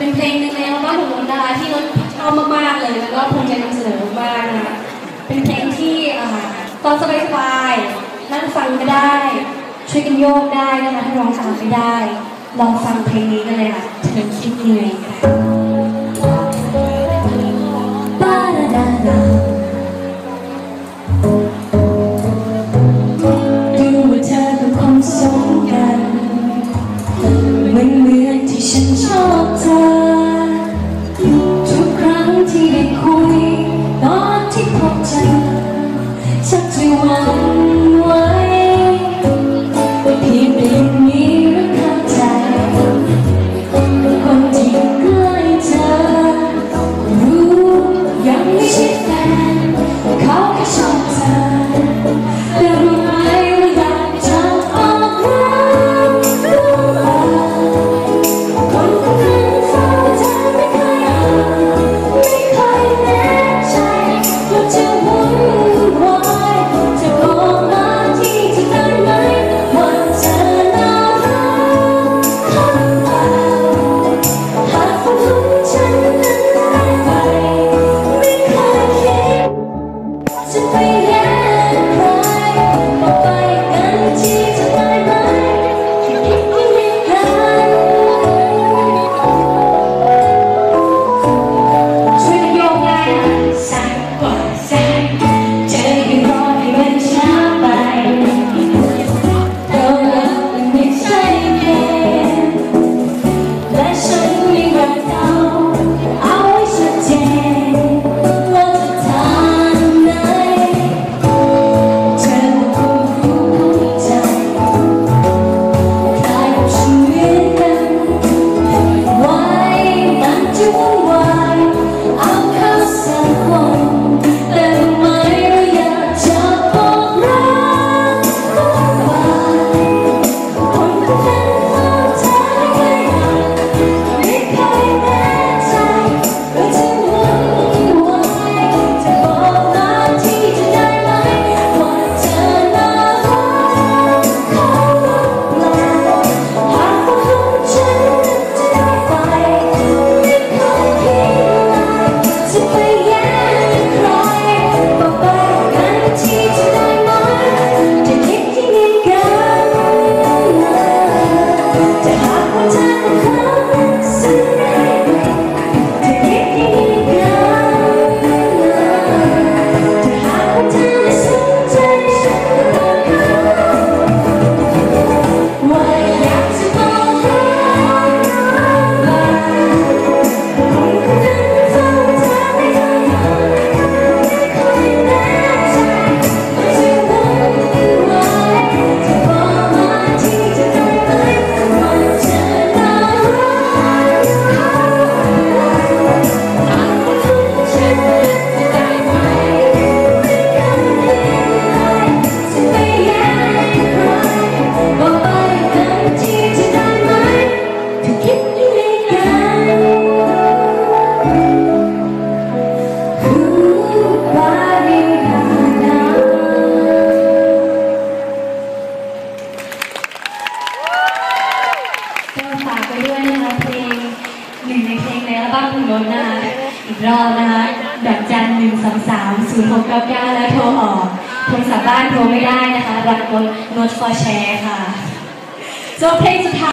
เป็นเพลงในแนวบ้านของนดาราที่เราชอบมากๆเลยแล้วก็ภูมิใจนำเสนอมากนะคะเป็นเพลงที่ตอนสบายๆนั่งฟังก็ได้ ช่วยกันโยกได้นะคะถ้าร้องตามไม่ได้ ลองฟังเพลงนี้กันเลยค่ะเธอคิดยังไง took me one. ากไปด้วยนะคะเพลงหนึ่งในเพลงในอัลบั้มของรถนะคะอีกรอบนะคะดอกจันหนึ่งสองสามศูนย์หกเก้าเก้าและโทรออกโทรสัพบ้านโทรไม่ได้นะคะรักรถรถฟอร์แชร์ค่ะจบเพลงสุดท้าย